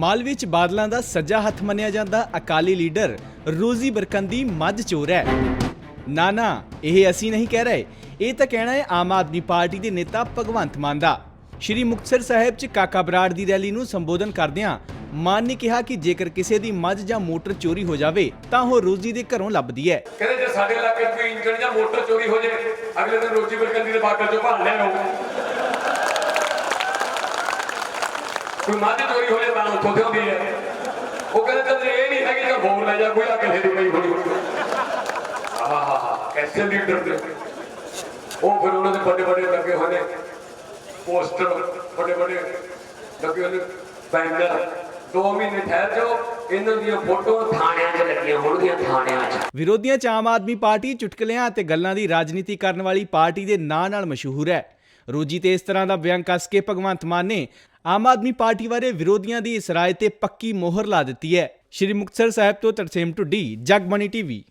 ਮਾਲਵੇ ਚ ਬਾਦਲਾਂ ਦਾ ਸੱਜਾ ਹੱਥ ਮੰਨਿਆ ਜਾਂਦਾ। ਅਕਾਲੀ ਲੀਡਰ ਰੋਜ਼ੀ ਬਰਕੰਦੀ ਮੱਝ ਚੋਰ ਹੈ। ਨਾ ਨਾ, ਇਹ ਅਸੀਂ ਨਹੀਂ ਕਹਿ ਰਹੇ। ਇਹ ਤਾਂ ਕਹਿਣਾ ਹੈ ਆਮ ਆਦਮੀ ਪਾਰਟੀ ਦੇ ਨੇਤਾ ਭਗਵੰਤ ਮਾਨ ਦਾ। ਸ਼੍ਰੀ ਮੁਕਤਸਰ ਸਾਹਿਬ ਚ ਕਾਕਾ ਬਰਾੜ ਦੀ ਰੈਲੀ ਨੂੰ ਸੰਬੋਧਨ ਕਰਦਿਆਂ ਮਾਨ ਨੇ ਕਿਹਾ ਕਿ ਜੇਕਰ ਕਿਸੇ ਦੀ ਮੱਝ ਜਾਂ ਮੋਟਰ ਚੋਰੀ ਹੋ ਜਾਵੇ, ਤਾਂ ਉਹ ਰੋਜ਼ੀ ਦੇ ਘਰੋਂ ਲੱਭਦੀ ਹੈ। ਕਹਿੰਦੇ ਜੇ ਸਾਡੇ ਇਲਾਕੇ 'ਚ ਕੋਈ ਇੰਜਣ ਜਾਂ ਮੋਟਰ ਚੋਰੀ ਹੋ ਜੇ ਅਗਲੇ ਦਿਨ ਰੋਜੀ ਬਰਕੰਦੀ ਦੇ ਬਾਗਲ ਚੋਂ ਭਾਲ ਲਿਆ ਕੋਈ ਮੱਝ ਚੋਰੀ ਹੋ ਤਾਂ ਉੱਥੋਂ ਤੇ ਹੁੰਦੀ ਹੈ। ਉਹ ਕਹਿੰਦੇ ਚੱਲ ਇਹ ਨਹੀਂ ਹੈਗੀ ਕਿ ਹੋਰ ਲੈ ਜਾ, ਕੋਈ ਆ ਕਿਸੇ ਦੀ ਨਹੀਂ ਹੋਣੀ। ਆਹਾ ਕੈਸੇ ਲੀਡਰ ਦੇ ਉਹ ਫਿਰ ਉਹਨਾਂ ਦੇ ਵੱਡੇ ਵੱਡੇ ਲੱਗੇ ਹੋਏ ਨੇ। ਪੋਸਟਰ ਵੱਡੇ ਵੱਡੇ ਲੱਗੇ ਹੋਏ ਨੇ। ਬੈਨਰ। ਦੋ ਮਹੀਨੇ ਠਹਿਰ ਜਾਓ। ਇਹਨਾਂ ਦੀਆਂ ਫੋਟੋਆਂ ਥਾਣਿਆਂ 'ਚ ਲੱਗੀਆਂ ਹੋਣਗੀਆਂ, ਥਾਣਿਆਂ 'ਚ। ਵਿਰੋਧੀਆਂ ਚ ਆਮ ਆਦਮੀ ਪਾਰਟੀ ਚੁਟਕਲਿਆਂ ਅਤੇ ਗੱਲਾਂ ਦੀ ਰਾਜਨੀਤੀ ਕਰਨ ਵਾਲੀ ਪਾਰਟੀ ਦੇ ਨਾਂ ਨਾਲ ਮਸ਼ਹੂਰ ਹੈ। ਰੋਜੀ ਤੇ ਇਸ ਤਰ੍ਹਾਂ ਦਾ ਵਿਅੰਗ ਕੱਸ ਕੇ ਭਗਵੰਤ ਮਾਨ ਨੇ ਆਮ ਆਦਮੀ ਪਾਰਟੀ ਬਾਰੇ ਵਿਰੋਧੀਆਂ ਦੀ ਇਸ ਰਾਏ ਤੇ ਪੱਕੀ ਮੋਹਰ ਲਾ ਦਿੱਤੀ ਹੈ। ਸ਼੍ਰੀ ਮੁਕਤਸਰ ਸਾਹਿਬ ਤੋਂ ਤਰਸੇਮ ਢੁੱਡੀ, ਜਗਬਾਣੀ ਟੀਵੀ।